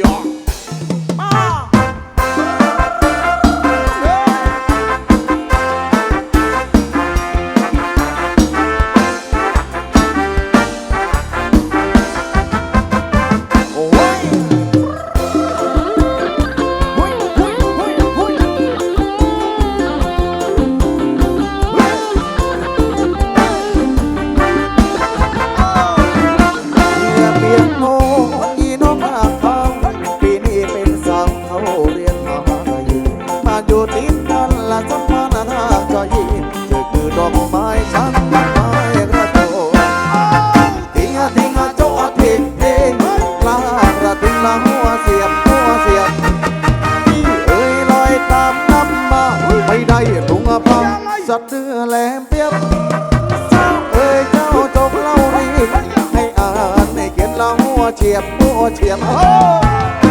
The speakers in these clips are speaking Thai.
ย ติดกันละสัมพันธ์ทางใจเธอคือดอกไม้ฉันดอกไม้กระโดดทิ้งอะทิ้งโจอะทิ้งเองลากระทิ้งละหัวเสียบหัวเสียบพี่เอ้ยลอยตามน้ำมาไม่ได้ถุงอะพังสัตว์เนื้อแหลมเปียบเจ้าเอ้ยเจ้าจบเล่ารีให้อ่านให้เขียนละหัวเฉียบหัวเฉียบข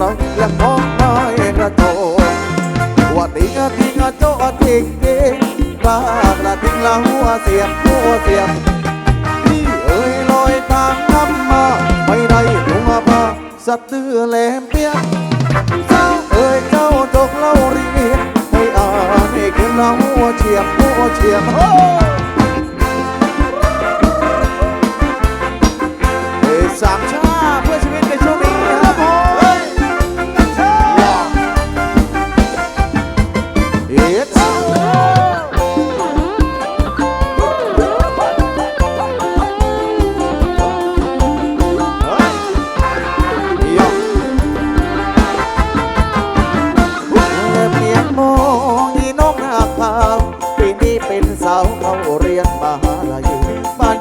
ร้ายและของนายกระโจนว่าติงอะติงอะโจอะติงเองกลากระติงละหัวเสียบหัวเสียบพี่เอ้ยลอยตามน้ำมาไม่ได้ถุงผ้าสัตว์ตื้อแหลมเปียกเจ้าเอ้ยเจ้าจกเล่าเรียนให้อ่านให้เขียนเราหัวเฉียบหัวเฉียบโอ้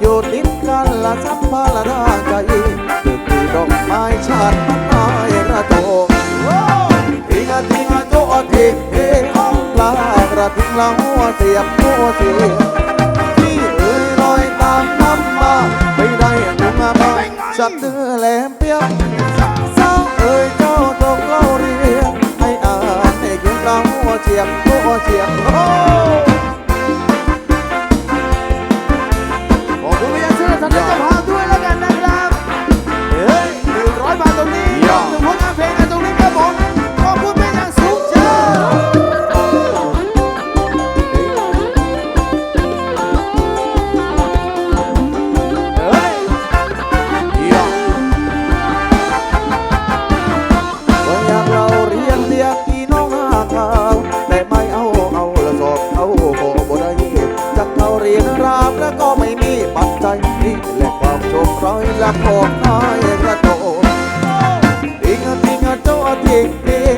อยู่ติดกันละสัมพันธ์ละร่าใจคือคือดอกไม้ชาติมันไม้ระโตทิ้งอะทิ้งอะโจอะทิ้งเองปลากระทิ้งละหัวเสียบหัวเสียบที่เอ่ยลอยตามน้ำมาไม่ได้ถุงมาบ้างสับเนื้อแหลมเปียกสาวเอ่ยเจ้าตกเล่าเรียนให้อ่านให้เขียนเราหัวเฉียบหัวเฉียบ นี่แหละความโชคร้ายและของนายกระโตกทิ้งอะทิ้งอโจอะทิ้งทิ้ง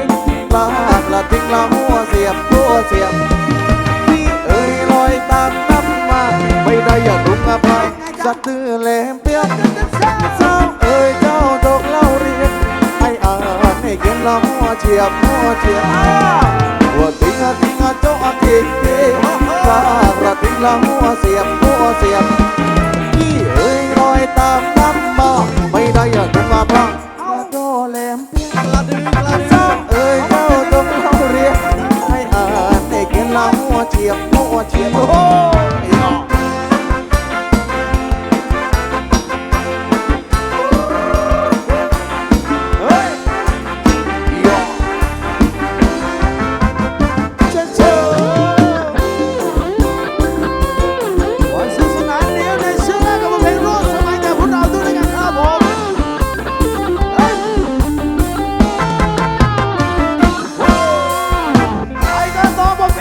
ลากละทิ้งละหัวเสียบหัวเสียบพี่เอ้ยลอยตามน้ำมาไม่ได้อย่าดุงอะพายสัตว์ตื้อแหลมเปียกเจ้าเอ้ยเจ้าตกเล่าเรียนให้อ่านให้เขียนละหัวเฉียบหัวเฉียบหัวทิ้งอะทิ้งอโจอะทิ้งทิ้งลากละทิ้งละหัวเสียบหัวเสียบ ตามน้ำมอไม่ได้อยากเป็นว่าพ่อละโดแหลมเพียงละดึงละซ้ำเอ้ยเข้าตรงเข้าเรียกให้อ่านได้กินน้ำหัวเฉียบหัวเฉียบ